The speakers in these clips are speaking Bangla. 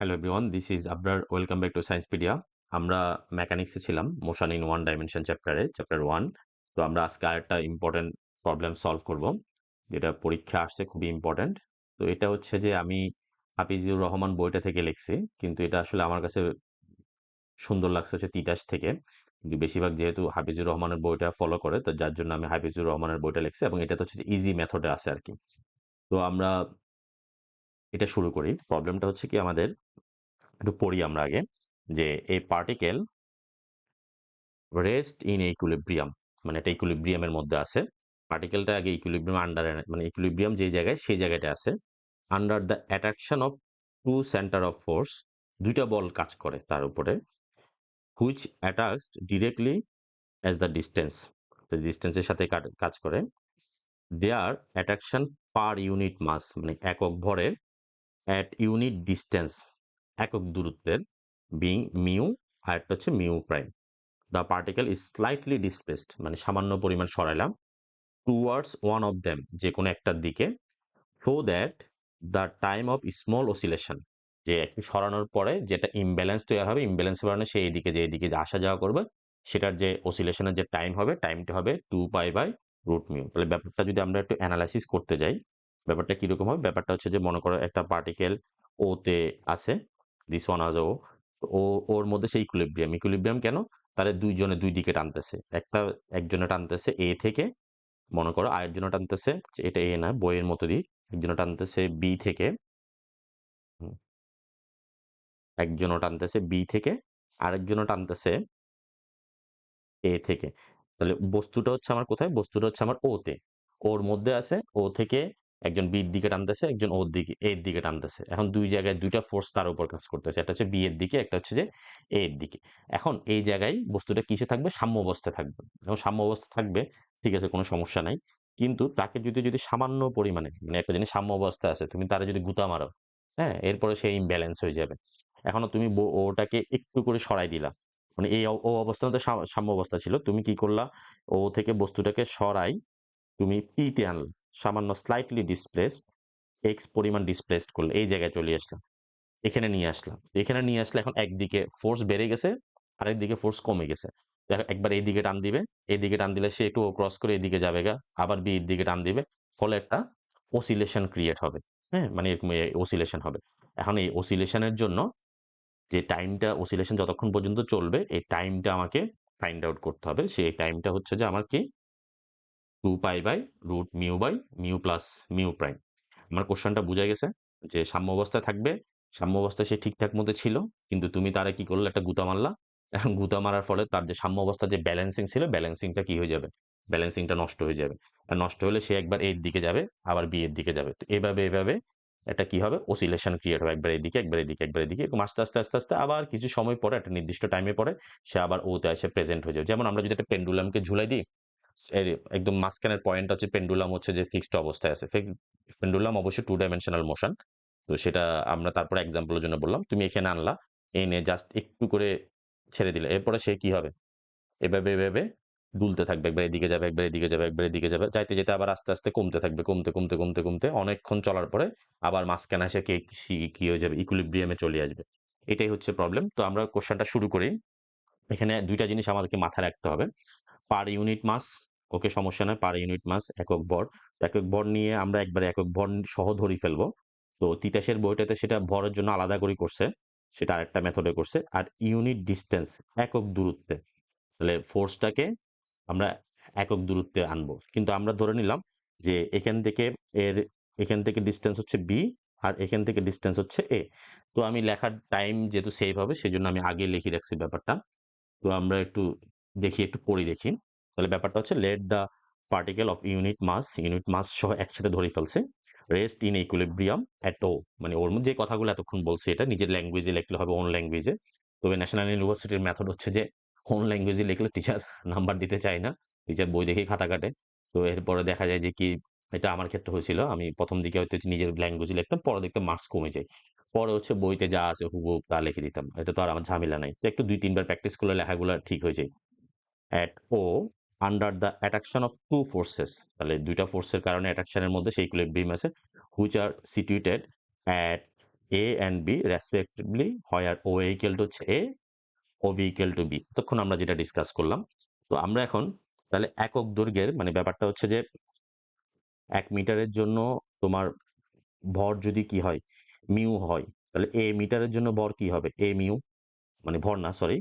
Hello everyone this is Abrar welcome back to Sciencepedia আমরা মেকানিক্সে ছিলাম মোশন ইন ওয়ান ডাইমেনশন চ্যাপ্টারে চ্যাপ্টার ওয়ান তো আমরা আজকে আরেকটা ইম্পর্টেন্ট প্রবলেম সলভ করব যেটা পরীক্ষা আসছে খুবই ইম্পর্টেন্ট তো এটা হচ্ছে যে আমি হাফিজুর রহমান বইটা থেকে লিখছি কিন্তু এটা আসলে আমার কাছে সুন্দর লাগছে হচ্ছে তিতাস থেকে কিন্তু বেশিরভাগ যেহেতু হাফিজুর রহমানের বইটা ফলো করে তো যার জন্য আমি হাফিজুর রহমানের বইটা লিখছি এবং এটা তো হচ্ছে ইজি মেথডে আছে আর কি তো আমরা এটা শুরু করি প্রবলেমটা হচ্ছে কি আমাদের একটু পড়ি আমরা আগে, যে এই পার্টিকেল রেস্ট ইন ইকুলিব্রিয়াম মানে এটা ইকুলিব্রিয়ামের মধ্যে আছে। পার্টিকেলটা আগে ইকুলিব্রিয়াম আন্ডার মানে ইকুলিব্রিয়াম যে জায়গায়, সেই জায়গাটা আছে। Under the attraction of two centre of force দুইটা বল কাজ করে তার উপরে which attached directly as the distance তো ডিস্টেন্সের সাথে কাজ করে। দেয়ার অ্যাট্রাকশন পার ইউনিট মাস মানে একক ভরের অ্যাট ইউনিট ডিস্টেন্স একক দূরত্বের বিং মিউ আর একটা হচ্ছে mu prime the particle is slightly displaced মানে সামান্য পরিমাণ সরাইলাম টুয়ার্ডস ওয়ান অফ দেম যে কোনো একটার দিকে so that the time of small oscillation যে একটু সরানোর পরে যেটা ইমব্যালেন্স তৈরি হবে ইমব্যালেন্সের কারণে সেই এদিকে যে এদিকে যে আসা যাওয়া করবে, সেটার যে অসিলেশনের যে টাইম হবে টাইমটা হবে two pi by root mu তাহলে ব্যাপারটা যদি আমরা একটু অ্যানালাইসিস করতে যাই, ব্যাপারটা কীরকম হবে? ব্যাপারটা হচ্ছে যে মনে করো একটা পার্টিকেল ওতে আছে দিস ওয়ান আজ ও। ও, ওর মধ্যে সেই ইকুলিব্রিয়াম ইকুলিব্রিয়াম কেন? তাহলে দুইজনে দুই দিকে টানতেছে। একটা একজনে টানতেছে এ থেকে, মনে করো আরের জন্য টানতেছে এটা এ না, বইয়ের মতো দিই একজনে টানতেছে বি থেকে একজনও টানতেছে বি থেকে, আরেকজনও টানতেছে এ থেকে। তাহলে বস্তুটা হচ্ছে আমার কোথায়? বস্তুটা হচ্ছে আমার ওতে ওর মধ্যে আছে ও থেকে একজন বির দিকে টানতেছে, একজন ওর দিকে এর দিকে টানতেছে। এখন দুই জায়গায় দুইটা ফোর্স তার উপর কাজ করতেছে। একটা হচ্ছে বি এর দিকে, একটা হচ্ছে যে এ এর দিকে। এখন এই জায়গায় বস্তুটা কিসে থাকবে? সাম্য অবস্থায় থাকবে। এখন সাম্য অবস্থা থাকবে, ঠিক আছে, কোনো সমস্যা নাই। কিন্তু তাকে যদি যদি সামান্য পরিমাণে মানে একটা জিনিস সাম্য অবস্থায় আছে, তুমি তারা যদি গুতা মারো হ্যাঁ এরপরে সে ইমব্যালেন্স হয়ে যাবে। এখনও তুমি ওটাকে একটু করে সরাই দিলা। মানে এই ও অবস্থাতে সাম্য অবস্থা ছিল। তুমি কি করলা? ও থেকে বস্তুটাকে সরাই তুমি পিতে আনলা। সামান্য স্লাইটলি ডিসপ্লেস এক্স পরিমাণ ডিসপ্লেসড করলে, এই জায়গায় চলে আসলাম। এখানে নিয়ে আসলাম। এখানে নিয়ে আসলে এখন একদিকে ফোর্স বেড়ে গেছে, আরেকদিকে ফোর্স কমে গেছে। একবার এই দিকে টান দিবে, এই দিকে টান দিলে সে একটু ক্রস করে এদিকে যাবে গা, আবার বি এর দিকে টান দিবে, ফলে একটা ওসিলেশন ক্রিয়েট হবে। হ্যাঁ মানে এরকম ওসিলেশন হবে। এখন এই ওসিলেশনের জন্য যে টাইমটা ওসিলেশন যতক্ষণ পর্যন্ত চলবে, এই টাইমটা আমাকে ফাইন্ড আউট করতে হবে। সেই টাইমটা হচ্ছে যে আমার কি two pi by root mu by mu plus mu prime আমার কোশ্চেনটা বোঝা গেছে যে সাম্য অবস্থায় থাকবে, সাম্য অবস্থায় সে ঠিকঠাক মতো ছিল, কিন্তু তুমি তারা কি করলে? একটা গুতা মারলা। গুতা মারার ফলে তার যে সাম্য অবস্থার যে ব্যালেন্সিং ছিল ব্যালেন্সিংটা কি হয়ে যাবে? ব্যালেন্সিংটা নষ্ট হয়ে যাবে। আর নষ্ট হলে সে একবার এর দিকে যাবে, আবার বি এর দিকে যাবে। তো এভাবে এভাবে এটা কি হবে? ওসিলেশন ক্রিয়েট হবে। একবার এদিকে একবার এদিকে একবার এদিকে, এরকম আস্তে আস্তে আস্তে আস্তে আবার কিছু সময় পরে, একটা নির্দিষ্ট টাইমে পরে সে আবার ওতে এসে প্রেজেন্ট হয়ে যাবে। যেমন আমরা যদি একটা পেন্ডুলামকে ঝুলাই দিই একদম মাঝখানের পয়েন্ট হচ্ছে পেন্ডুলাম হচ্ছে যে ফিক্সড অবস্থায় আছে। পেন্ডুলাম অবশ্যই টু ডাইমেনশনাল মোশন তো সেটা আমরা তারপরে এক্সাম্পলের জন্য বললাম, তুমি এখানে আনলা এনে জাস্ট একটু করে ছেড়ে দিলে। এরপরে সে কি হবে? এভাবে এভাবে দুলতে থাকবে, একবার এদিকে যাবে, একবার এদিকে যাবে, একবার এদিকে যাবে, যাইতে যেতে আবার আস্তে আস্তে কমতে থাকবে, কমতে কমতে কমতে কমতে অনেকক্ষণ চলার পরে আবার মাঝখানে এসে কে কি হয়ে যাবে ইকুলিব্রিয়ামে চলে আসবে। এটাই হচ্ছে প্রবলেম তো আমরা কোশ্চেনটা শুরু করি। এখানে দুইটা জিনিস আমাদেরকে মাথায় রাখতে হবে। পার ইউনিট মাস ওকে সমস্যা নয়, পার ইউনিট মাস একক ভর। একক ভর নিয়ে আমরা একবারে একক ভর সহ ধরি ফেলব। তো তিতাসের বইটাতে সেটা ভরের জন্য আলাদা করে করছে, সেটা আরেকটা মেথডে করছে। আর ইউনিট ডিস্টেন্স একক দূরত্বে। তাহলে ফোর্সটাকে আমরা একক দূরত্বে আনব। কিন্তু আমরা ধরে নিলাম যে এখান থেকে এর, এখান থেকে ডিস্টেন্স হচ্ছে বি আর এখান থেকে ডিস্টেন্স হচ্ছে এ তো আমি লেখার টাইম যেহেতু সেভ হবে সেই জন্য আমি আগে লিখে রাখছি ব্যাপারটা। তো আমরা একটু দেখি, একটু পড়ি দেখি। তাহলে ব্যাপারটা হচ্ছে let the particle of unit mass unit mass সহ একসাথে ধরে ফেলছে rest in equilibrium at O মানে ওর মধ্যে যে কথাগুলো এতক্ষণ বলছে, এটা নিজের ল্যাঙ্গুয়েজে লিখলে হবে ওন ল্যাঙ্গুয়েজে তবে ন্যাশনাল ইউনিভার্সিটির মেথড হচ্ছে যে ওন ল্যাঙ্গুয়েজে লিখলে টিচার নাম্বার দিতে চায় না টিচার বই দেখেই খাতা কাটে। তো এরপরে দেখা যায় যে কি, এটা আমার ক্ষেত্রে হয়েছিল, আমি প্রথম দিকে হয়তো নিজের ল্যাঙ্গুয়েজে লিখতাম, পরে দেখতে মার্কস কমে যায়। পরে হচ্ছে বইতে যা আছে হুবহু তা লিখে দিতাম, এটা তো আর আমার ঝামেলা নাই। একটু দুই, তিনবার প্র্যাকটিস করলে লেখাগুলো ঠিক হয়ে যায়। At O under the attraction of two forces তাহলে দুইটা ফোর্সের কারণে অ্যাট্রাকশনের মধ্যে সেই ইকুইলিব্রিয়াম আছে which are situated at A and B respectively হয় আর ও ইকুয়াল টু হচ্ছে A O equal to B তখন আমরা যেটা ডিসকাস করলাম, তো আমরা এখন তাহলে একক দৈর্ঘ্যের মানে ব্যাপারটা হচ্ছে যে এক মিটারের জন্য তোমার ভর যদি কি হয় মিউ হয়, তাহলে এ মিটারের জন্য ভর কি হবে? এ মিউ মানে ভর না সরি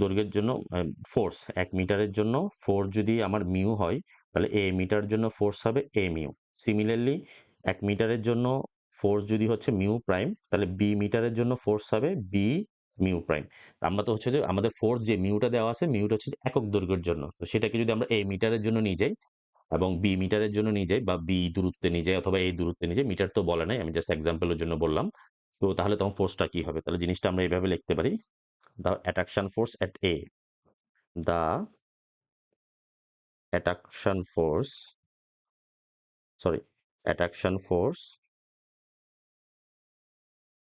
দৈর্ঘ্যের জন্য ফোর্স এক মিটারের জন্য ফোর্স যদি আমার মিউ হয়, তাহলে এ মিটার জন্য ফোর্স হবে এ মিউ সিমিলারলি এক মিটারের জন্য ফোর্স যদি হচ্ছে মিউ প্রাইম তাহলে বি মিটারের জন্য ফোর্স হবে বি মিউ প্রাইম আমরা তো হচ্ছে যে, আমাদের ফোর্স যে মিউটা দেওয়া আছে মিউটা হচ্ছে একক দৈর্ঘ্যের জন্য। তো সেটাকে যদি আমরা এ মিটারের জন্য নিয়ে যাই, এবং বি মিটারের জন্য নিয়ে যাই, বা বি দূরত্বে নিয়ে যাই, অথবা এই দূরত্বে নিয়ে যাই, মিটার তো বলে নাই, আমি জাস্ট এক্সাম্পলের জন্য বললাম। তো তাহলে তখন ফোর্সটা কি হবে? তাহলে জিনিসটা আমরা এইভাবে লিখতে পারি the attraction force at A the attraction force sorry attraction force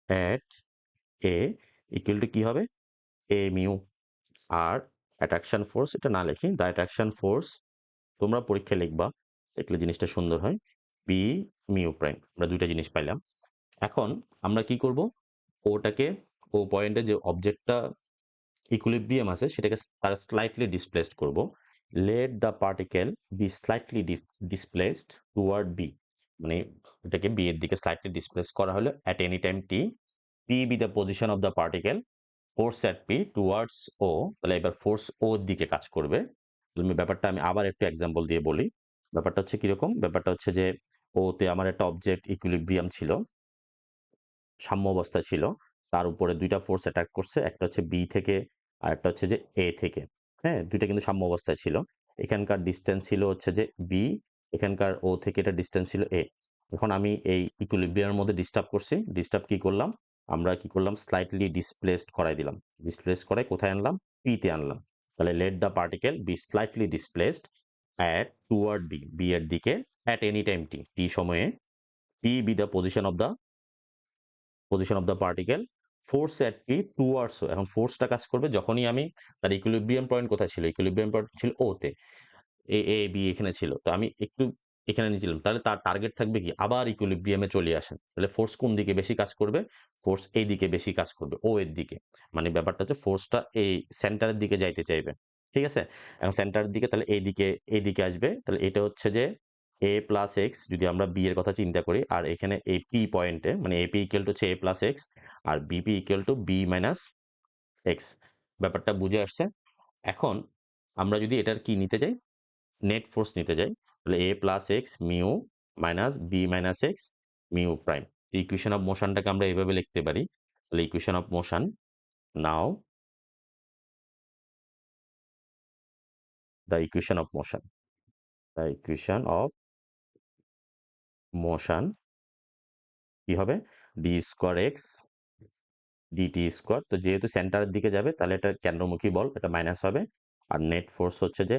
at A equal to কি হবে? এ মিউ আর অ্যাট্রাকশন ফোর্স এটা না লিখি দ্য অ্যাট্রাকশন ফোর্স তোমরা পরীক্ষায় লিখবা, দেখলে জিনিসটা সুন্দর হয়। বি মিউ প্রাইম আমরা দুইটা জিনিস পাইলাম। এখন আমরা কি করব? ওটাকে ও পয়েন্টে যে অবজেক্টটা ইকুইলিব্রিয়াম আছে, সেটাকে তার স্লাইটলি ডিসপ্লেসড করব। Let the particle be slightly displaced toward B মানে এটাকে বি এর দিকে স্লাইটলি ডিসপ্লেস করা হলো at any time t P be the position of the particle force at P towards O তাহলে এবার ফোর্স ও দিকে কাজ করবে। তুমি ব্যাপারটা আমি আবার একটু এক্সাম্পল দিয়ে বলি। ব্যাপারটা হচ্ছে কীরকম? ব্যাপারটা হচ্ছে যে ওতে আমার একটা অবজেক্ট ইকুইলিব্রিয়াম ছিল সাম্য অবস্থা ছিল। তার উপরে দুইটা ফোর্স অ্যাটাক করছে, একটা হচ্ছে বি থেকে আর একটা হচ্ছে যে এ থেকে। হ্যাঁ দুইটা কিন্তু সাম্য অবস্থায় ছিল। এখানকার ডিস্টেন্স ছিল হচ্ছে যে বি এখানকার ও থেকে এটা ডিস্টেন্স ছিল এ এখন আমি এই ইকুইলিব্রিয়ামের মধ্যে ডিস্টার্ব করছি। ডিস্টার্ব কি করলাম? আমরা কি করলাম? স্লাইটলি ডিসপ্লেসড করাই দিলাম। ডিসপ্লেস করাই কোথায় আনলাম? পিতে আনলাম। তাহলে let the particle be slightly displaced at toward B B এর দিকে at any time t t সময়ে P be the position of the position of the particle force at P towards এখন ফোর্সটা কাজ করবে যখনই আমি তার ইকুইলিব্রিয়াম পয়েন্ট কোথায় ছিল? ইকুইলিব্রিয়াম পয়েন্ট ছিল ওতে এ এ বি এখানে ছিল। তো আমি একটু এখানে নিয়েছিলাম। তাহলে তার টার্গেট থাকবে কি? আবার ইকুইলিব্রিয়ামে চলে আসেন তাহলে ফোর্স কোন দিকে বেশি কাজ করবে? ফোর্স এই দিকে বেশি কাজ করবে ও এর দিকে। মানে ব্যাপারটা হচ্ছে ফোর্সটা এই সেন্টারের দিকে যাইতে চাইবে। ঠিক আছে? এখন সেন্টারের দিকে তাহলে এই দিকে এই দিকে আসবে। তাহলে এটা হচ্ছে যে এ প্লাস এক্স যদি আমরা বি এর কথা চিন্তা করি, আর এখানে এ পি পয়েন্টে মানে এপি ইকুয়াল টু হচ্ছে A plus x R BP equal to B minus x ব্যাপারটা বুঝে আসছে? এখন আমরা যদি এটার কি নিতে যাই? নেট ফোর্স নিতে যাই, তাহলে A plus x mu minus B minus x mu prime equation of মোশনটাকে আমরা এভাবে লিখতে পারি। তাহলে equation of motion now the equation of motion the equation of motion, কি হবে? D square x dt square তো যেহেতু সেন্টারের দিকে যাবে, তাহলে এটা কেন্দ্রমুখী বল, এটা মাইনাস হবে। আর নেট ফোর্স হচ্ছে যে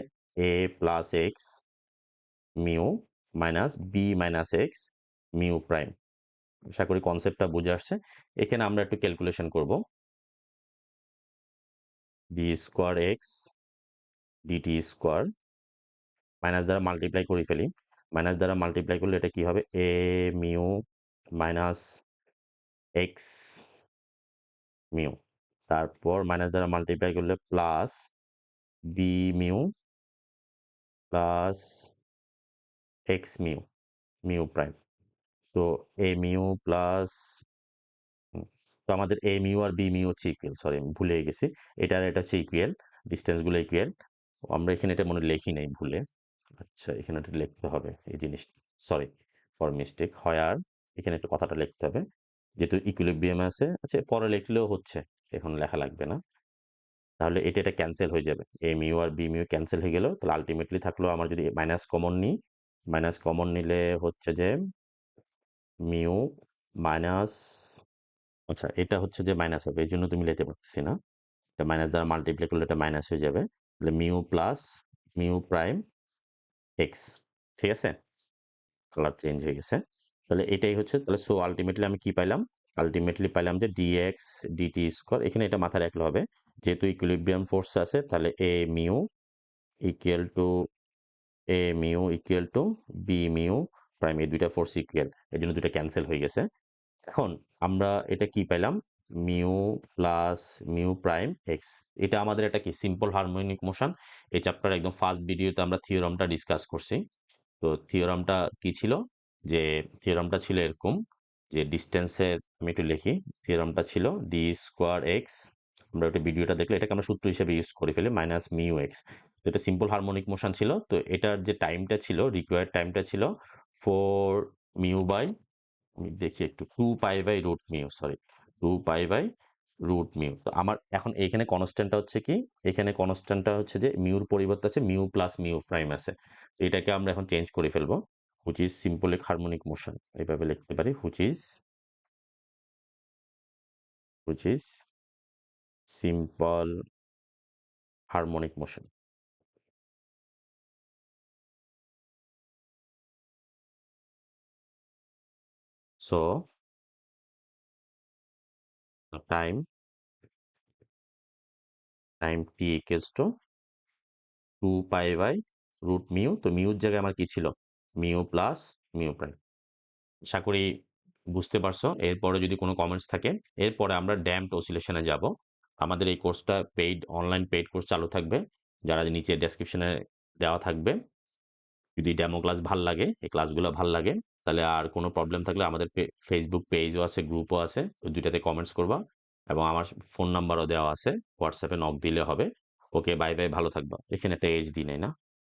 A plus X mu minus B minus X mu prime আশা করি কনসেপ্টটা বুঝে আসছে। এখানে আমরা একটু ক্যালকুলেশন করব। D square X DT square minus দ্বারা মাল্টিপ্লাই করে ফেলি। মাইনাস দ্বারা মাল্টিপ্লাই করলে এটা কি হবে? A mu minus X mu তারপর মাইনাস দ্বারা মাল্টিপ্লাই করলে plus B mu plus x mu mu prime তো এ মিউ প্লাস তো আমাদের এ মিউ আর বি মিউ হচ্ছে ইকুয়াল সরি ভুলে গেছি। এটা আর এটা হচ্ছে ইকুয়াল ডিস্টেন্সগুলো ইকুয়াল আমরা এখানে এটা মনে লিখি নাই ভুলে। আচ্ছা এখানে এটা লিখতে হবে এই জিনিস সরি ফর মিস্টেক হয় আর। এখানে একটা কথাটা লিখতে হবে, যেহেতু ইকুইলিব্রিয়াম আছে আচ্ছা পরে লিখলেও হচ্ছে, এখন লেখা লাগবে না। তাহলে এটা এটা ক্যান্সেল হয়ে যাবে এ মিউ আর বি মিউ ক্যান্সেল হয়ে গেল, তাহলে আলটিমেটলি থাকল আমার যদি মাইনাস কমন নিই মাইনাস কমন নিলে হচ্ছে যে মিউ মাইনাস আচ্ছা এটা হচ্ছে যে মাইনাস হবে এই জন্য তুমি লিখতে পারতেছি না। এটা মাইনাস দ্বারা মাল্টিপ্লাই করলে এটা মাইনাস হয়ে যাবে, তাহলে mu plus mu prime x ঠিক আছে? কালার চেঞ্জ হয়ে গেছে। তাহলে এটাই হচ্ছে, তাহলে সো আলটিমেটলি আমি কি পাইলাম? আলটিমেটলি পাইলাম যে ডিএক্স ডিটি স্কোয়ার এখানে এটা মাথায় রাখলে হবে। যেহেতু ইকুইলিব্রিয়াম ফোর্স আছে, তাহলে A mu equal to A mu equal to B mu prime এই দুইটা ফোর্স ইকুয়াল এই জন্য দুইটা ক্যান্সেল হয়ে গেছে। এখন আমরা এটা কি পাইলাম? Mu plus mu prime x এটা আমাদের একটা কি? সিম্পল হারমোনিক মোশন এই চ্যাপ্টার একদম ফার্স্ট ভিডিওতে আমরা থিওরামটা ডিসকাস করছি। তো থিওরামটা কি ছিল? যে থিওরামটা ছিল এরকম যে ডিস্টেন্সের আমি একটু লিখি। থিওরামটা ছিল ডি স্কোয়ার এক্স আমরা ওটা ভিডিওটা দেখলে এটাকে আমরা সূত্র হিসেবে ইউজ করে ফেলি মাইনাস মিউ এক্স তো এটা সিম্পল হারমোনিক মোশন ছিল। তো এটার যে টাইমটা ছিল রিকোয়ার্ড টাইমটা ছিল ফোর মিউ বাই আমি দেখি একটু two pi by root mu sorry two pi by root mu তো আমার এখন এখানে কনস্ট্যান্টটা হচ্ছে কি? এখানে কনস্ট্যান্টটা হচ্ছে যে মিউর পরিবর্তে আছে মিউ প্লাস মিউ প্রাইম আছে। তো এটাকে আমরা এখন চেঞ্জ করে ফেলব which is simple harmonic motion এইভাবে লিখতে পারি which is which is simple harmonic motion so, time. Time t equals to 2 pi by root mu. তো মিউর জায়গায় আমার কি ছিল? মিউ প্লাস মিউ প্রাইম আশা করি বুঝতে পারছ। এরপরে যদি কোনো কমেন্টস থাকে, এরপরে আমরা ড্যাম্পড অসিলেশনে যাব। আমাদের এই কোর্সটা পেইড অনলাইন পেইড কোর্স চালু থাকবে। যারা নিচে ডেসক্রিপশনে দেওয়া থাকবে। যদি ডেমো ক্লাস ভালো লাগে, এই ক্লাসগুলো ভালো লাগে। তাহলে আর কোনো প্রবলেম থাকলে আমাদের ফেসবুক পেজও আছে গ্রুপও আছে, ওই দুইটাতে কমেন্টস করবা এবং আমার ফোন নাম্বারও দেওয়া আছে হোয়াটসঅ্যাপে নক দিলে হবে। ওকে বাই বাই ভালো থাকবা। এখানে একটা এজ দিই না?